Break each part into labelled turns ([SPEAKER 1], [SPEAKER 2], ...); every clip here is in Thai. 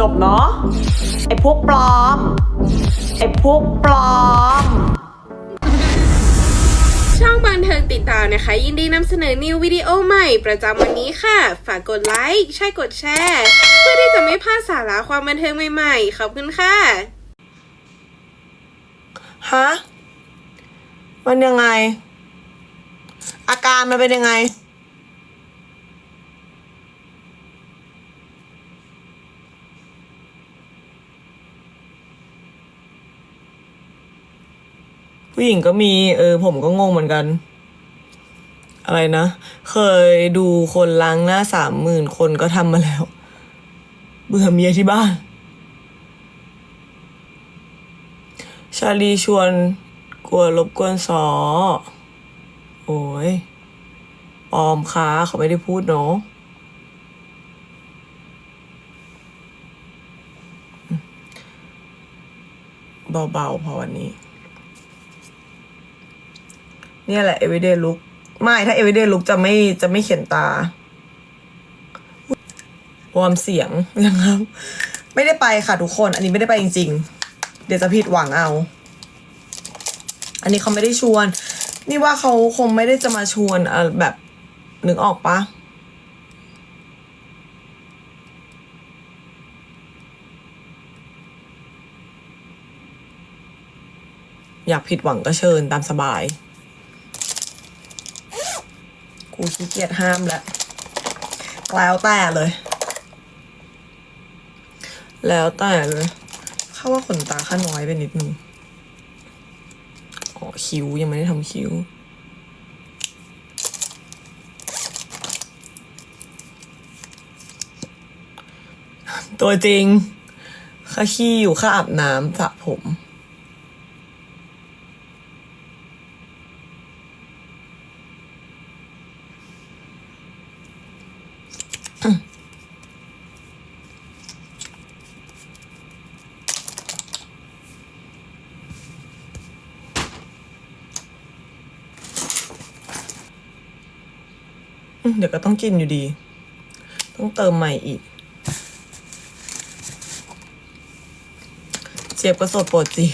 [SPEAKER 1] จบเนาะไอ้พวกปลอม ไอ้พวกปลอม
[SPEAKER 2] ช่องบันเทิงติดตามนะคะ ยินดีนำเสนอนิววิดีโอใหม่ประจำวันนี้ค่ะ ฝากกดไลค์ใช่กดแชร์ เพื่อที่จะไม่พลาดสาระความบันเทิงใหม่ๆ ขอบคุณค่ะ
[SPEAKER 3] ฮะ มันยังไง อาการมันเป็นยังไง ผู้หญิงก็มีเออผมก็งงเหมือนกัน อะไรนะ เคยดูคนล้างหน้าสามหมื่นคนก็ทำมาแล้ว เบื่อเมียที่บ้าน ชาลีชวนกลัวรบกวนสอ โอ้ยปลอมค้าเขาไม่ได้พูดเนาะเบาๆพอวันนี้ เนี่ยแหละ everyday look ไม่ถ้า everyday look จะไม่จะไม่เขียนตาวอมเสียงนะครับ ไม่ได้ไปค่ะทุกคน อันนี้ไม่ได้ไปจริง ๆ เดี๋ยวจะผิดหวังเอา อันนี้เขาไม่ได้ชวน นี่ว่าเขาคงไม่ได้จะมาชวนเออแบบนึกออกปะอยากผิดหวังก็เชิญตามสบาย กูขี้เกียจห้ามแล้วแล้วแต่เลย แล้วแต่เลยเข้าว่าขนตาข้าน้อยไปนิดนึงอ๋อคิ้วยังไม่ได้ทำคิ้วตัวจริงข้าขี้อยู่ข้าอาบน้ำสระผม เดี๋ยวก็ต้องกินอยู่ดี ต้องเติมใหม่อีกเจี๊ยบก็สดโปรดจี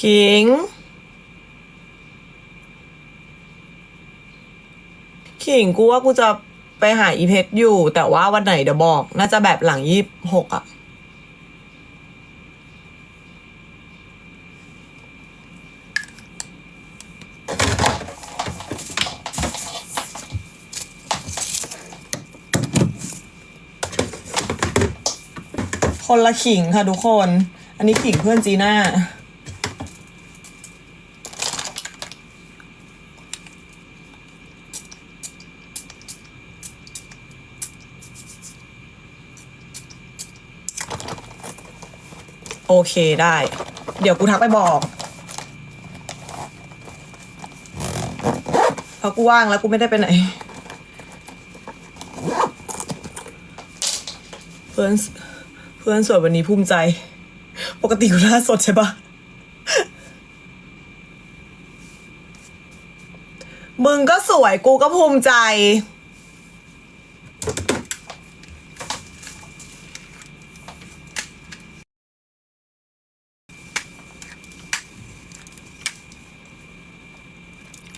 [SPEAKER 3] ขิง ขิงกูว่ากูจะไปหาอีเพชรอยู่ แต่ว่าวันไหนเดี๋ยวบอก น่าจะแบบหลังยี่หกอะคนละขิงค่ะทุกคน อันนี้ขิงเพื่อนจีน่า อเคได้ เดี๋ยวกูทักไปบอกเพราะกูว่างแล้วกูไม่ได้ไปไหนเพื่อนเพื่อนสวยวันนี้ภูมิใจ ปกติกูหน้าสดใช่ปะมึงก็สวยกูก็ภูมิใจ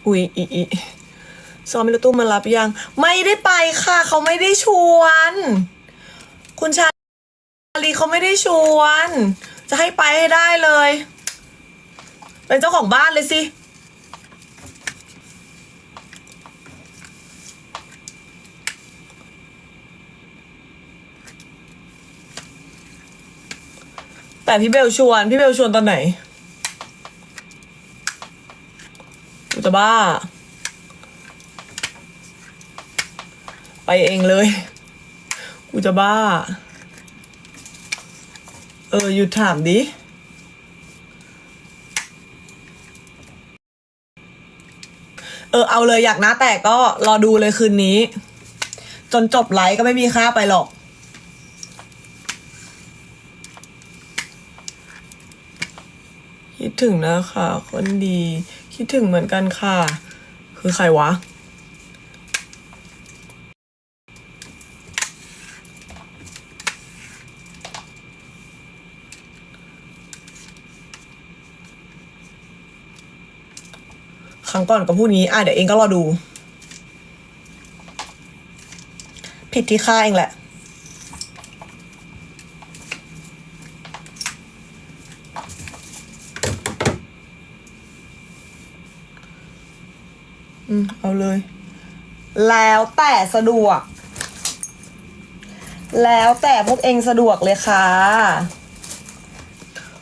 [SPEAKER 3] อุ๊ยอีอีซ้อมมิลตุ้มมารับยัง ไม่ได้ไปค่ะ เขาไม่ได้ชวน คุณชาลีเขาไม่ได้ชวน จะให้ไปให้ได้เลย เป็นเจ้าของบ้านเลยสิแต่พี่เบลชวน พี่เบลชวนตอนไหน กู จะบ้า ไปเองเลย กูจะบ้า เออหยุดถามดิเออเอาเลยอยากหน้าแตกก็รอดูเลยคืนนี้ จนจบไลฟ์ก็ไม่มีค่าไปหรอก คิด ถึงนะคะ คนดี คิดถึงเหมือนกันค่ะ คือใครวะ ครั้งก่อนก็พูดงี้ อะเดี๋ยวเองก็รอดู ผิดที่ค่าเองแหละ อืม เอาเลย แล้วแต่สะดวก แล้วแต่พวกเองสะดวกเลยค่ะ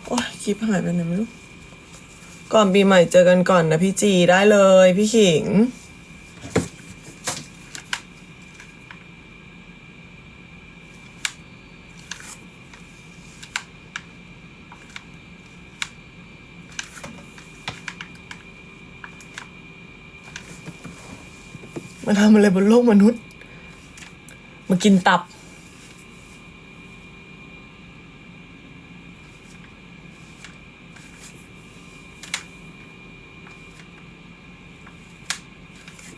[SPEAKER 3] โอ้ยคลิปหายไปไหนไม่รู้ ก่อนปีใหม่เจอกันก่อนนะพี่จีได้เลยพี่ขิง มาทำอะไรบนโลกมนุษย์ มากินตับ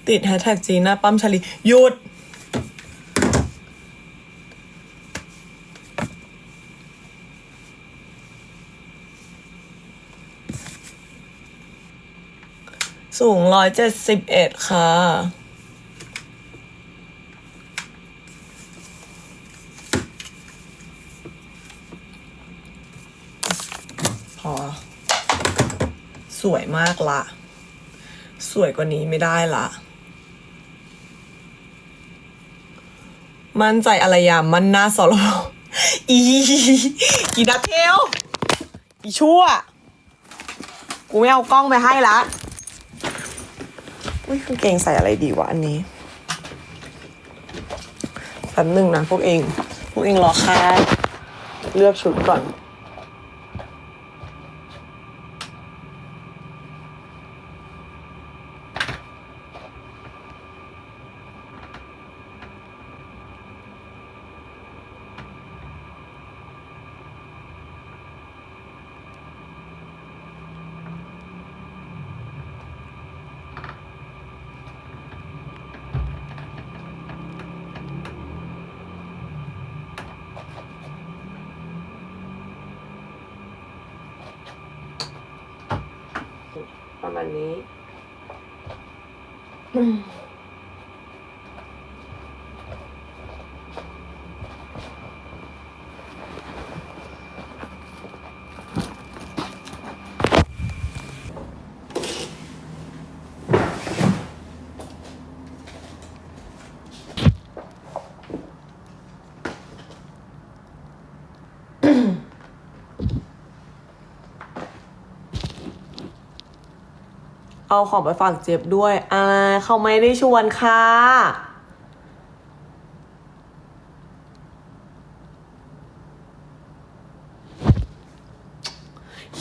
[SPEAKER 3] ติดแฮชแท็กจีน่าปั้มชาลีหยุดสูงร้อยเจ็ดสิบเอ็ดค่ะ พอ ส วยมากละ สวยกว่านี้ไม่ได้ละ มั่นใจอะไรยามมันหน้าสรบอีอีดักเทลอีชั่ว กูไม่เอากล้องไปให้ละอุ้ยกางเกงใส่อะไรดีวะอันนี้แป๊บนึงนะพวกเอง พวกเองรอค่าเลือกชุดก่อน ประมาณนี้ เอาของไปฝากเจ็บด้วยอ่าเขาไม่ได้ชวนค่ะ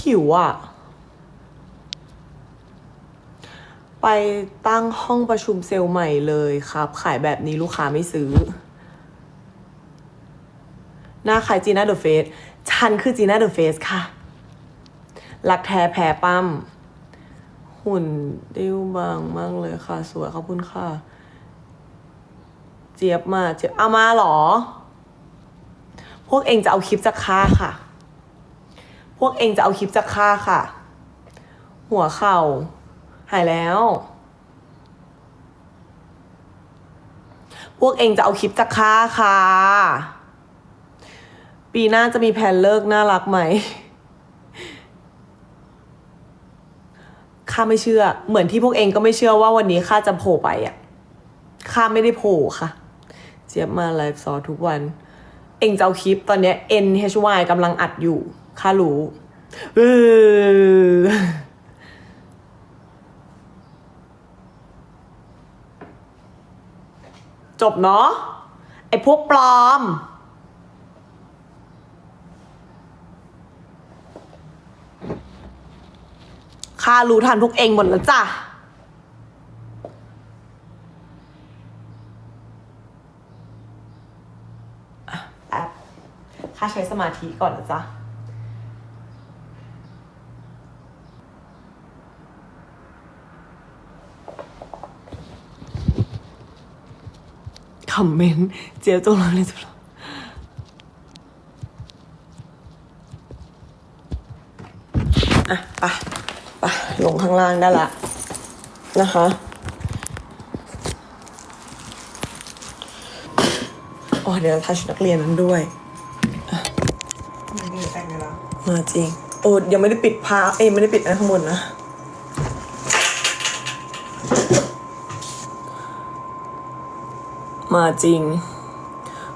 [SPEAKER 3] หิวอะ ไปตั้งห้องประชุมเซลล์ใหม่เลยครับ ขายแบบนี้ลูกค้าไม่ซื้อ หน้าขายจีน่าเดอะเฟสฉันคือจีน่าเดอะเฟสค่ะ รักแท้แพ้ปั้ม หุ่นดิ้วบางมากเลยค่ะ สวยขอบคุณค่ะ เจี๊ยบมาเจี๊ยบเอามาหรอ พวกเองจะเอาคลิปจากค่าค่ะ พวกเองจะเอาคลิปจากค่าค่ะ หัวเข่า หายแล้ว พวกเองจะเอาคลิปจากค่าค่ะ ปีหน้าจะมีแผนเลิกน่ารักไหม ข้าไม่เชื่อ เหมือนที่พวกเองก็ไม่เชื่อว่าวันนี้ข้าจะโผล่ไปอะข้าไม่ได้โผล่ค่ะ เจี๊ยบมาไลฟ์ซอทุกวัน เองจะเอาคลิปตอนเนี้ย NHY กำลังอัดอยู่ข้ารู้เออจบเนาะไอ้พวกปลอม ข้ารู้ทันพวกเองหมดแล้วจ้ะ แป๊ข้าใช้สมาธิก่อนนะจ๊ะคอมเมนต์เจียวจงรังเลยจุลอะ ไป ลงข้างล่างได้ละนะคะ อ๋อเดี๋ยวทัชนักเรียนนั้นด้วย
[SPEAKER 1] มันมีแต่งเลยแล้ว
[SPEAKER 3] มาจริง โอ้ยังไม่ได้ปิดพาเอ้ยไม่ได้ปิดอันข้างบนนะมาจริง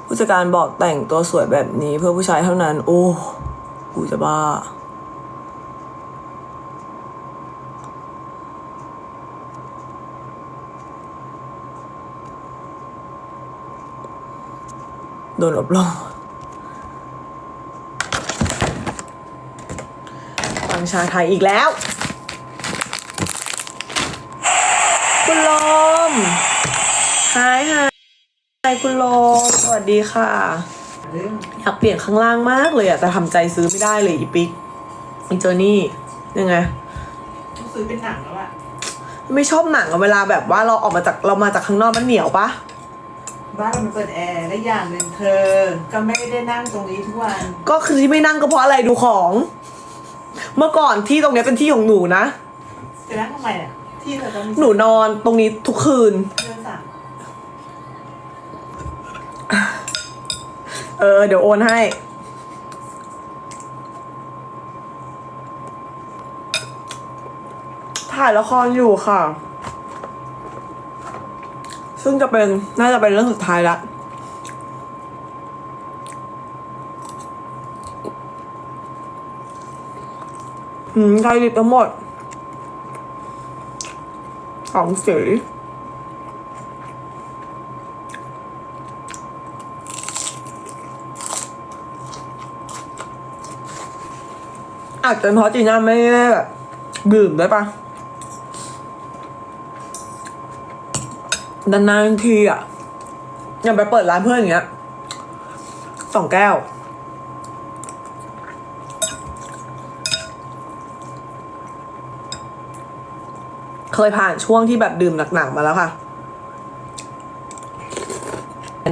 [SPEAKER 3] ผู้จัดการบอกแต่งตัวสวยแบบนี้เพื่อผู้ชายเท่านั้น โอ้ กูจะบ้า โดนอบรมฟังชาไทยอีกแล้ว คุณลมหายหายคุณลม สวัสดีค่ะ
[SPEAKER 1] เรื่อง
[SPEAKER 3] อยากเปลี่ยนข้างล่างมากเลยอะแต่ทำใจซื้อไม่ได้เลยอีปิกอีเจอนี่ยังไง
[SPEAKER 1] ต้องซื้อเป็นหนังแล้วอะ
[SPEAKER 3] ไม่ชอบหนังอะเวลาแบบว่าเราออกมาจากเรามาจากข้างนอกมันเหนียวปะ
[SPEAKER 1] บ้านเรามันเปิดแอร์และอย่างหนึ่งเธอ ก็ไม่ได้นั่งตรงนี้ทุกวัน
[SPEAKER 3] ก็คือที่ไม่นั่งก็เพราะอะไรดูของ เมื่อก่อนที่ตรงเนี้ยเป็นที่ของหนูนะ
[SPEAKER 1] จะนั่งทำไมอะที่เธอต้องมี
[SPEAKER 3] หนูนอนตรงนี้ทุกคืน
[SPEAKER 1] เรื่องสั่ง
[SPEAKER 3] เออ เดี๋ยวโอนให้ ถ่ายละครอยู่ค่ะ ซึ่งจะเป็นน่าจะเป็นเรื่องสุดท้ายละอืมไทยดิบทั้งหมดสองสีอาจจะเป็นเพราะจีน่าไม่ได้แบบดื่มได้ปะ นานๆทีอะอย่างไปเปิดร้านเพื่อนอย่างเงี้ยสองแก้ว เคยผ่านช่วงที่แบบดื่มหนักๆมาแล้วค่ะ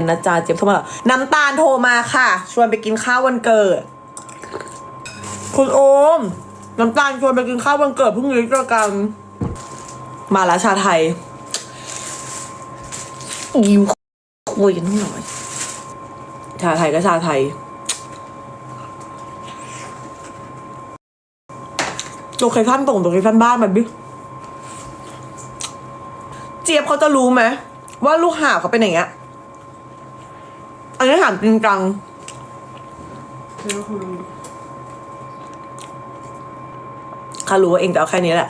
[SPEAKER 3] นะจ๊ะเจี๊ยบโทรมาน้ำตาลโทรมาค่ะ ชวนไปกินข้าววันเกิด คุณโอม น้ำตาลชวนไปกินข้าววันเกิดพรุ่งนี้เจอกัน มาล้วชาไทย ยิ้มคุยกันหน่อย ชาไทยก็ชาไทย โลเคชั่นตรงโลเคชั่นบ้านมันดิเจี๊ยบเขาจะรู้ไหมว่าลูกหาบเขาเป็นอย่างเงี้ย อันนี้ถามจริงจัง
[SPEAKER 1] เธอคุณรู้
[SPEAKER 3] ข้ารู้ว่าเองจะเอาแค่นี้แหละ